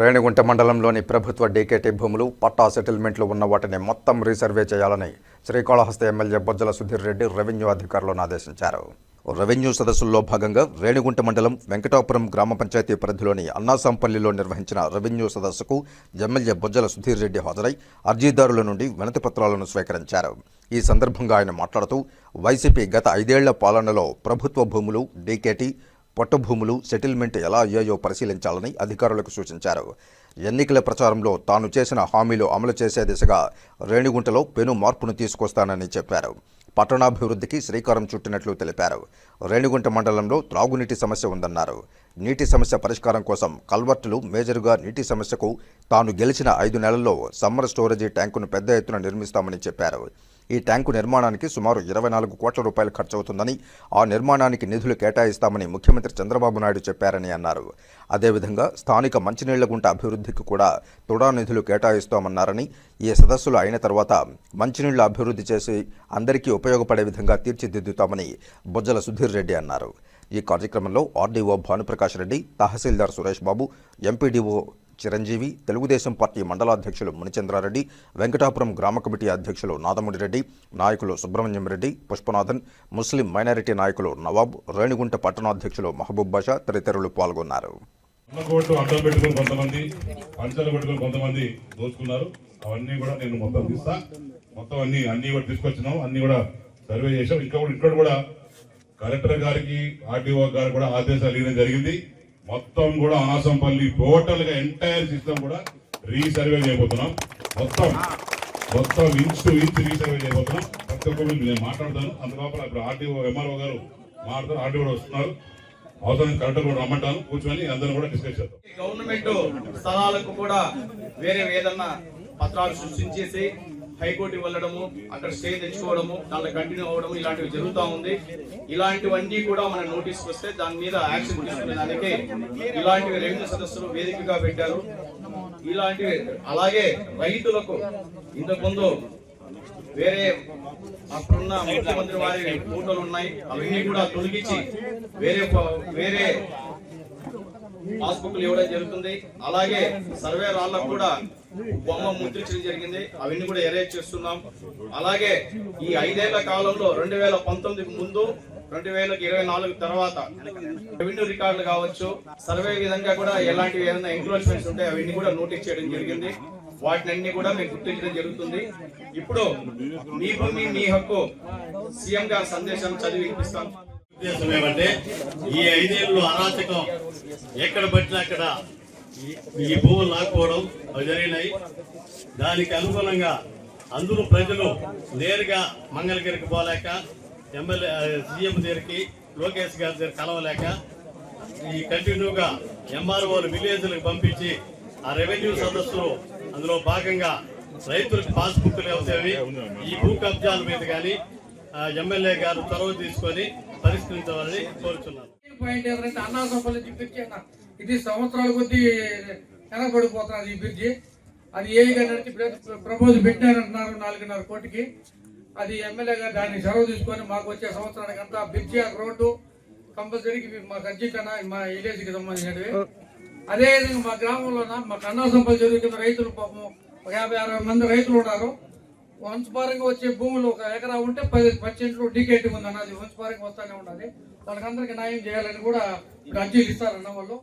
రేణిగుంట మండలంలోని ప్రభుత్వ డీకేటీ భూములు పట్టా సెటిల్మెంట్లు ఉన్న వాటిని మొత్తం రీసర్వే చేయాలని శ్రీకాళహస్తి ఎమ్మెల్యే బొజ్జల సుధీర్ రెడ్డి రెవెన్యూ అధికారులను ఆదేశించారు. రెవెన్యూ సదస్సుల్లో భాగంగా రేణిగుంట మండలం వెంకటాపురం గ్రామ పంచాయతీ పరిధిలోని అన్నాసాంపల్లిలో నిర్వహించిన రెవెన్యూ సదస్సుకు ఎమ్మెల్యే బొజ్జల సుధీర్ రెడ్డి హాజరై అర్జీదారుల నుండి వినతి పత్రాలను స్వీకరించారు. ఈ సందర్భంగా ఆయన మాట్లాడుతూ వైసీపీ గత ఐదేళ్ళ పాలనలో ప్రభుత్వ భూములు డీకేటీ పట్టభూములు సెటిల్మెంట్ ఎలా అయ్యాయో పరిశీలించాలని అధికారులకు సూచించారు. ఎన్నికల ప్రచారంలో తాను చేసిన హామీలు అమలు చేసే దిశగా రేణిగుంటలో పెను మార్పును తీసుకొస్తానని చెప్పారు. పట్టణాభివృద్ధికి శ్రీకారం చుట్టినట్లు తెలిపారు. రేణిగుంట మండలంలో త్రాగునీటి సమస్య ఉందన్నారు. నీటి సమస్య పరిష్కారం కోసం కల్వర్టులు మేజరుగా నీటి సమస్యకు తాను గెలిచిన ఐదు నెలల్లో సమ్మర్ స్టోరేజీ ట్యాంకును పెద్ద ఎత్తున నిర్మిస్తామని చెప్పారు. ఈ ట్యాంకు నిర్మాణానికి సుమారు ఇరవై నాలుగు కోట్ల రూపాయలు ఖర్చవుతుందని ఆ నిర్మాణానికి నిధులు కేటాయిస్తామని ముఖ్యమంత్రి చంద్రబాబు నాయుడు చెప్పారని అన్నారు. అదేవిధంగా స్థానిక మంచినీళ్ళ గుంట అభివృద్ధికి కూడా తుడా నిధులు కేటాయిస్తామన్నారని ఈ సదస్సులు అయిన తర్వాత మంచినీళ్ళు అభివృద్ధి చేసి అందరికీ ఉపయోగపడే విధంగా తీర్చిదిద్దుతామని బొజ్జల సుధీర్ రెడ్డి అన్నారు. ఈ కార్యక్రమంలో RDO Bhanuprakash Reddy tahsildar Suresh Babu MPDO Chiranjeevi Telugu Desam party మండలాధ్యక్షులు Munichandra Reddy Venkatapuram గ్రామ కమిటీ అధ్యక్షులు నాదముడి రెడ్డి నాయకులు సుబ్రహ్మణ్యం రెడ్డి పుష్పనాథన్ ముస్లిం మైనారిటీ నాయకులు నవాబ్ రేణిగుంట పట్టణాధ్యక్షులు మహబూబ్ బాషా తదితరులు పాల్గొన్నారు. కొంతమంది దోచుకున్నారు. అవన్నీ కూడా నేను మొత్తం తీస్తా. మొత్తం అన్ని అన్ని కూడా తీసుకొచ్చినాం. అన్ని కూడా సర్వే చేసాం ఇంకా కూడా ఇక్కడ కూడా కలెక్టర్ గారికి ఆర్డీఓ గారు కూడా ఆదేశాలు ఇవ్వడం జరిగింది. మొత్తం కూడా అనాసంపల్లి టోటల్గా ఎంటైర్ సిస్టమ్ కూడా రీసర్వే చేయబోతున్నాం. మొత్తం మొత్తం ఇంచ్ టు ఇంచ్ రీసర్వే చేయబోతున్నాం. ప్రతి ఒక్క నేను మాట్లాడతాను. అందులోపల ఇప్పుడు ఆర్డీఓ ఎంఆర్ఓ గారు మాట్లాడుతారు. ఆర్డీఓ కూడా వస్తున్నారు. అవసరం కలెక్టర్ కూడా రమ్మంటాను. కూర్చొని అందరం కూడా డిస్కస్ చేద్దాం. గవర్నమెంట్ స్థలాలకు కూడా వేరే ఏదన్నా పత్రాలు సృష్టించేసి హైకోర్టు వెళ్ళడము అక్కడ స్టే తెచ్చుకోవడము దాంట్లో కంటిన్యూ అవ్వడము ఇలాంటివి జరుగుతూ ఉంది. ఇలాంటివన్నీ కూడా మన నోటీస్ వస్తే దాని మీద యాక్షన్ తీసుకునే దానికి ఇలాంటివి రెవెన్యూ సదస్సులు వేదికగా పెట్టారు. ఇలాంటివి అలాగే రైతులకు ఇంతకుముందు వేరే అప్పుడున్న ముఖ్యమంత్రి వారి ఫోటోలు ఉన్నాయి. అవన్నీ కూడా తొలగించి వేరే వేరే పాస్బుక్లు ఇవ్వడం జరుగుతుంది. అలాగే సర్వే రాళ్ళకు కూడా బొమ్మ ముద్రించడం జరిగింది. అవన్నీ కూడా ఎరేజ్ చేస్తున్నాం. అలాగే ఈ ఐదేళ్ళ కాలంలో రెండు వేల పంతొమ్మిదికి ముందు రెండు వేల ఇరవై నాలుగు తర్వాత రెవెన్యూ రికార్డులు కావచ్చు సర్వే విధంగా కూడా ఎలాంటివి ఏదైనా ఎంక్రోచ్మెంట్స్ ఉంటే అవన్నీ కూడా నోటీస్ చేయడం జరిగింది. వాటిని అన్ని కూడా మేము గుర్తించడం జరుగుతుంది. ఇప్పుడు మీ భూమి మీ హక్కు సీఎం గారి సందేశం చదివి వినిపిస్తాం. ఉద్దేశం ఏమంటే ఈ ఐదేళ్ళు అరాచకం ఎక్కడ పట్టినా అక్కడ ఈ- భూములు లాక్కోవడం అవి జరిగినాయి దానికి అనుగుణంగా అందరూ ప్రజలు నేరుగా మంగళగిరికి పోలేక ఎమ్మెల్యే సీఎం దగ్గరికి లోకేష్ గారి దగ్గర కలవలేక ఈ కంటిన్యూగా ఎంఆర్ఓలు విలేజ్లకు పంపించి ఆ రెవెన్యూ సదస్సులు అందులో భాగంగా రైతులకు పాస్బుక్లు అవుతాయి ఈ భూ కబ్జాల మీద కానీ ఎమ్మెల్యే గారు చొరవ తీసుకొని పరిష్కరించవాలని కోరుచున్నాను. ఇది సంవత్సరాల కొద్దీ వెనకబడిపోతున్నది ఈ బ్రిడ్జి. అది ఏ నడిచి ప్రపోజ్ పెట్టారంటున్నారు నాలుగున్నర కోటికి. అది ఎమ్మెల్యే గారు దాన్ని సెలవు తీసుకొని మాకు వచ్చే సంవత్సరానికి అంతా బ్రిడ్జి ఆ రోడ్డు కంపల్సరీకి మా అర్జెంట్ మా విలేజ్కి సంబంధించినవి అదేవిధంగా మా గ్రామంలోన మాకు అన్నాసంపల్లి చదువుకున్న రైతులు పాపం ఒక యాభై అరవై మంది రైతులు ఉన్నారు. వంశపారంగా వచ్చే భూములు ఒక ఎకరా ఉంటే పది పచ్చింట్లు డీకేట్ ఉంది అన్నది వంశపారంగా వస్తానే ఉన్నది వాళ్ళకందరికీ న్యాయం చేయాలని కూడా ఇప్పుడు అర్జీలు ఇస్తారన్న వాళ్ళు.